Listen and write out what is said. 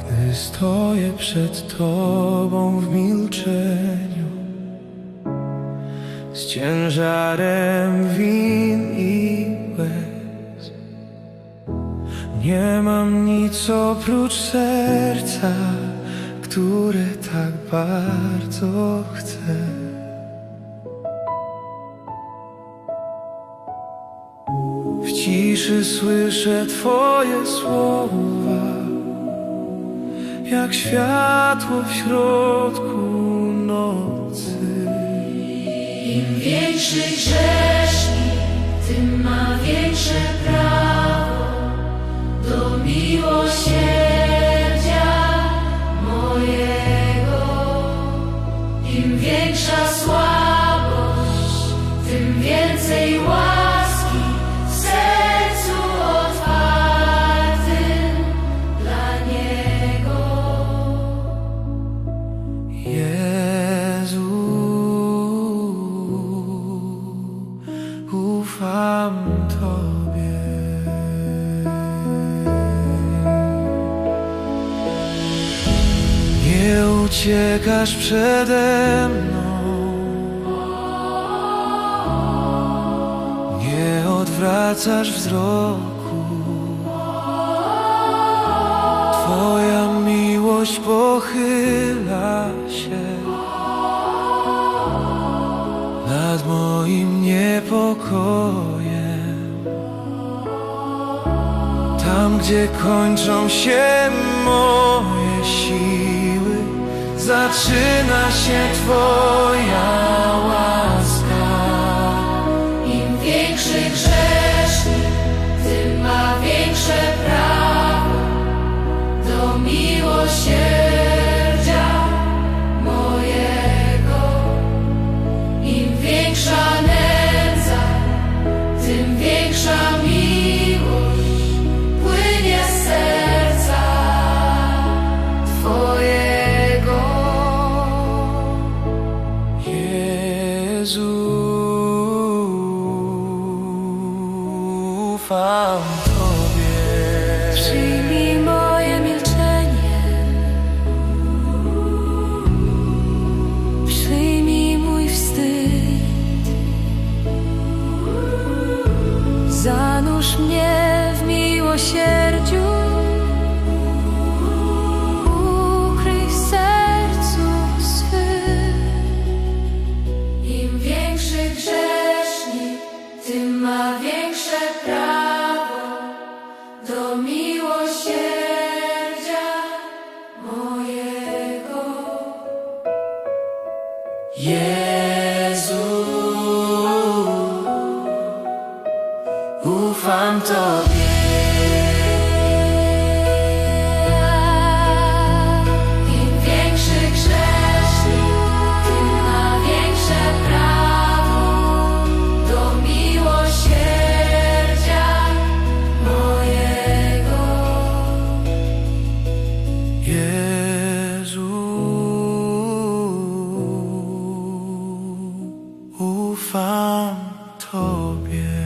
Gdy stoję przed Tobą w milczeniu Z ciężarem win i łez Nie mam nic oprócz serca Które tak bardzo chcę. W ciszy słyszę Twoje słowa Jak światło w środku nocy. Im większy grzesznik, tym ma większe prawo do miłosierdzia Ufam Tobie. Nie uciekasz przede mną. Nie odwracasz wzroku. Twoja miłość pochyla się nad moim niepokojem. Tam, gdzie kończą się moje siły, zaczyna się Twoja łaska. Jezu, ufam Tobie. Przyjmij moje milczenie. Przyjmij mój wstyd. Zanurz mnie w miłosierdziu. ma większe prawo do miłosierdzia mojego. Jezu, ufam Tobie. 放，特别。